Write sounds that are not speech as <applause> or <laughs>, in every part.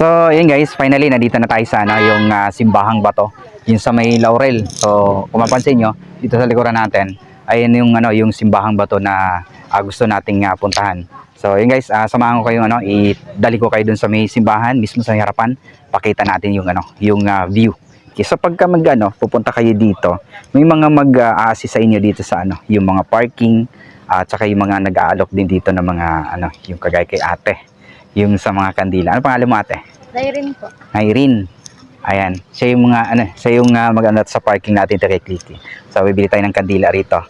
So, yun guys, finally nandito na tayo sa ano, yung ah, simbahang bato, yung sa may Laurel. So, kung mapansin nyo, dito sa likuran natin, ayun yung ano, yung simbahang bato na ah, gusto nating ah, puntahan. So, yun guys, ah, samahan ko kayo ano, idali ko kayo dun sa may simbahan, mismo sa harapan, pakita natin yung ano, yung ah, view. Okay, so pagka mag ano, pupunta kayo dito, may mga mag-assist sa inyo dito sa ano, yung mga parking at saka yung mga nag-aalok din dito ng mga ano, yung kagaya kay ate, yung sa mga kandila. Ano pangalan mo ate? Dairin po. Irene. Ayan, siya yung mga ano, siya yung uh, mag-ano sa parking natin kay Clicky. So bibili tayo ng kandila rito.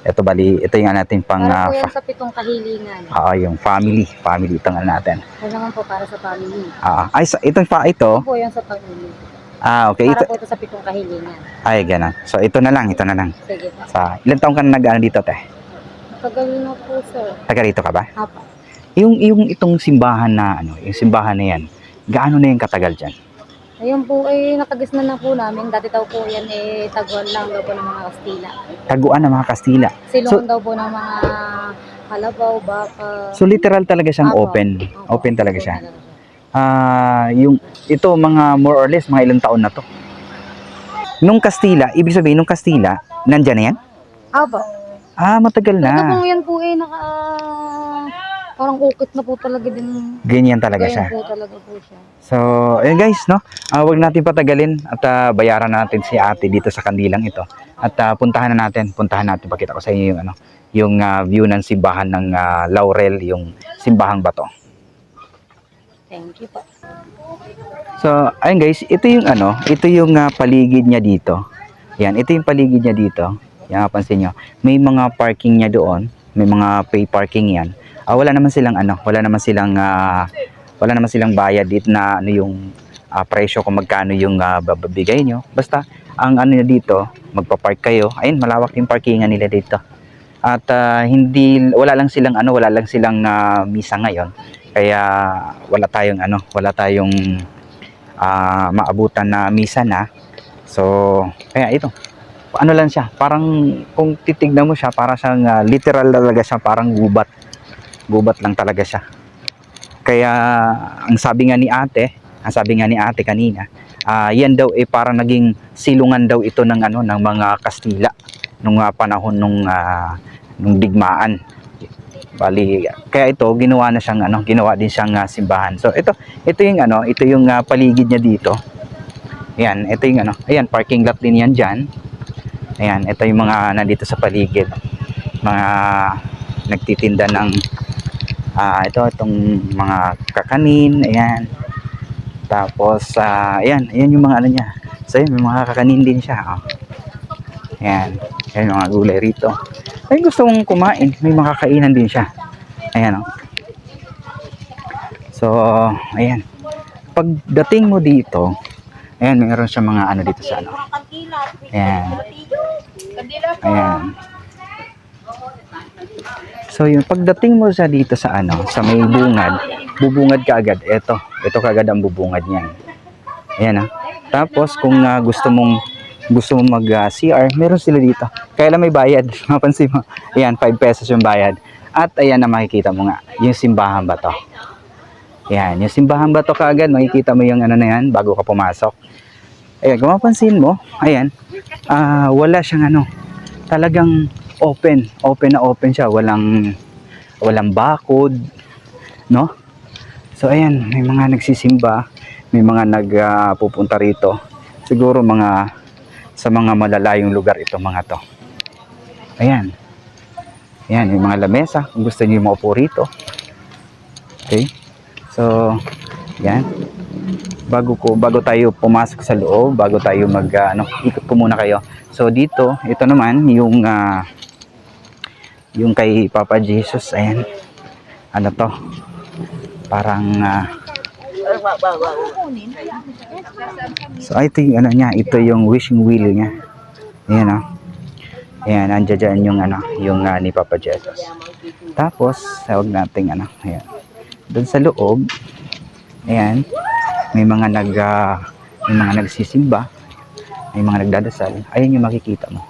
Ito bali, ito yung ano natin pang Para ah, fa- sa pitong kahilingan. ah, yung family, family itong ano natin. Ano naman po para sa family. Ah, ay sa itong pa ito. Ito po yan sa family. Ah, okay. Para Ito, po ito sa pitong kahilingan. ay ganun. So ito na lang, ito na lang. Sige po. Sa ilang taong ka na nag-ano dito, te? Tagal na po sir. Taga rito ka ba? Apa. Yung yung itong simbahan na ano, yung simbahan na yan. Gaano na yung katagal diyan? Ayun po ay nakagas na na po namin. Dati daw po yan eh taguan lang daw po ng mga Kastila. Taguan ng mga Kastila. Silungan daw po ng mga kalabaw, baka. So literal talaga siyang Apo. open. Opo, Open talaga siya. Ah, yung ito mga more or less mga ilang taon na to. Nung Kastila, ibig sabihin nung Kastila, nandyan na yan? Apa. Ah, matagal Ito na. po yan po eh naka... Parang ukit na po talaga din. Ganyan talaga Ganyan siya. po talaga po siya. So, ayun guys, no? Ah, wag natin patagalin at ah, bayaran natin si ate dito sa kandilang ito. At ah, puntahan na natin, puntahan natin pakita ko sa inyo yung ano, yung ah, view ng simbahan ng ah, Laurel, yung simbahang bato. Thank you po. So, ayun guys, ito yung ano, ito yung ah, paligid niya dito. Yan, ito yung paligid niya dito. Yan, pansin nyo. May mga parking niya doon. May mga pay parking yan. Ah, wala naman silang ano, wala naman silang ah, wala naman silang bayad dito na ano yung ah, presyo kung magkano yung ah, babigay nyo. Basta, ang ano niya dito, magpa-park kayo. Ayun, malawak yung parkingan nila dito. At ah, hindi, wala lang silang ano, wala lang silang ah, misa ngayon. Kaya wala tayong ano, wala tayong ah, maabutan na misa na. So, kaya ito. Ano lang siya, parang kung titignan mo siya, para siyang ah, literal talaga siya, parang gubat. Gubat lang talaga siya. Kaya ang sabi nga ni ate, ang sabi nga ni ate kanina, ah, yan daw eh parang naging silungan daw ito ng ano ng mga Kastila nung ah, panahon nung ah, nung digmaan. Bali, kaya ito ginawa na siyang ano, ginawa din siyang ah, simbahan. So ito, ito yung ano, ito yung ah, paligid niya dito. Ayan, ito yung ano, ayan, parking lot din yan dyan. Ayan, ito yung mga nandito sa paligid. Mga nagtitinda ng ah ito, itong mga kakanin, ayan. Tapos, ah ayan, ayan yung mga ano niya. So, ayan, may mga kakanin din siya. Oh. Ayan, ayan yung mga gulay rito. Ay, gusto mong kumain, may makakainan din siya. Ayan, oh. So, ayan. Pagdating mo dito, ayan, mayroon siya mga ano dito sa ano. Ayan. Ayan. So, yung pagdating mo sa dito sa ano, sa may bungad, bubungad ka agad. Ito, ito kagad ang bubungad niyan. Ayan ah. Tapos, kung ah, gusto mong gusto mong mag ah, meron sila dito. Kaya lang may bayad. <laughs> Mapansin mo. Ayan, 5 pesos yung bayad. At ayan na makikita mo nga, yung simbahan ba to? Ayan, yung simbahan ba to kaagad, makikita mo yung ano na yan bago ka pumasok. Ayan, kung mapansin mo, ayan, ah wala siyang ano, talagang open, open na open siya, walang, walang bakod, no? So ayan, may mga nagsisimba, may mga nagpupunta rito. Siguro mga sa mga malalayong lugar itong mga to. Ayan. Ayan, may mga lamesa. Kung gusto niyo maupo rito. Okay. So, yan. Bago ko bago tayo pumasok sa loob, bago tayo mag ah, ano, ikot ko muna kayo. So dito, ito naman yung ah, yung kay Papa Jesus, ayan. Ano to? Parang ah, So ito yung ano niya, ito yung wishing wheel niya. Ayan oh. Ayan, andyan dyan yung ano, yung ah, ni Papa Jesus. Tapos, tawag natin ano, ayan. Doon sa loob, ayan, may mga nag, ah, may mga nagsisimba, may mga nagdadasal. Ayan yung makikita mo.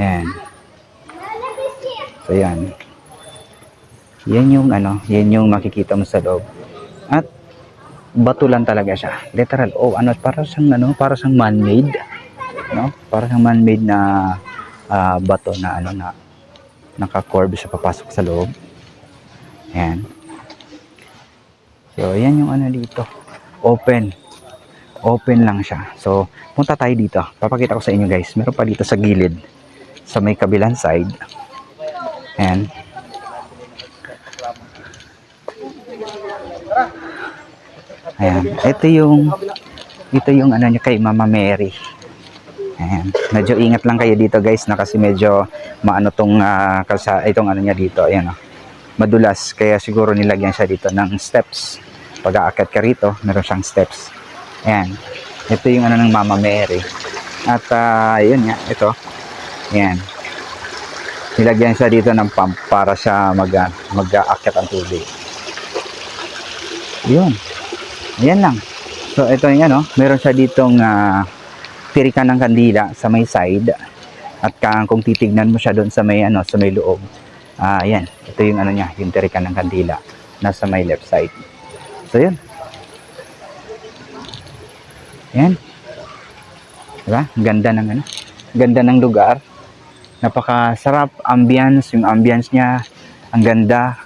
Ayan. So, yan. Yan yung ano, yan yung makikita mo sa loob. At, bato lang talaga siya. Literal, oh, ano, para siyang, ano, para siyang man-made. No? Para siyang man-made na ah, bato na, ano, na naka-curve siya papasok sa loob. Ayan. So, yan yung ano dito. Open. Open lang siya. So, punta tayo dito. Papakita ko sa inyo guys. Meron pa dito sa gilid. Sa may kabilang side. Ayan. Ayan. Ito yung ito yung ano niya kay Mama Mary. Ayan. Medyo ingat lang kayo dito guys na kasi medyo maano tong ah, kalsa itong ano niya dito. Ayan oh. Madulas kaya siguro nilagyan siya dito ng steps. Pag aakyat ka rito, meron siyang steps. Ayan. Ito yung ano ng Mama Mary. At ah, yun nga, ito. Ayan. Nilagyan siya dito ng pump para siya mag ah, mag-aakyat ang tubig. Yun. Ayan lang. So, ito yung ano, meron siya ditong ah, tirikan ng kandila sa may side. At ka, kung titignan mo siya doon sa may ano, sa may loob. Ah, ayan. Ito yung ano niya, yung tirikan ng kandila nasa may left side. So, yun. Ayan. Diba? Ganda ng ano. Ganda ng lugar. Napakasarap ambience, yung ambience niya. Ang ganda.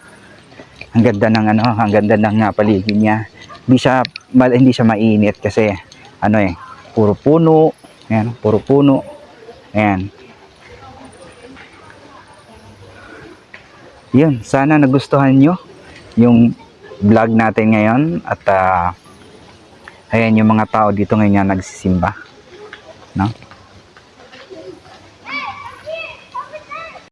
Ang ganda ng ano, ang ganda ng ah, paligid niya. Hindi siya mal, hindi siya mainit kasi ano eh, puro puno. Ayan, puro puno. Ayan. Yun, sana nagustuhan nyo yung vlog natin ngayon at ah, ayan yung mga tao dito ngayon na nagsisimba. No?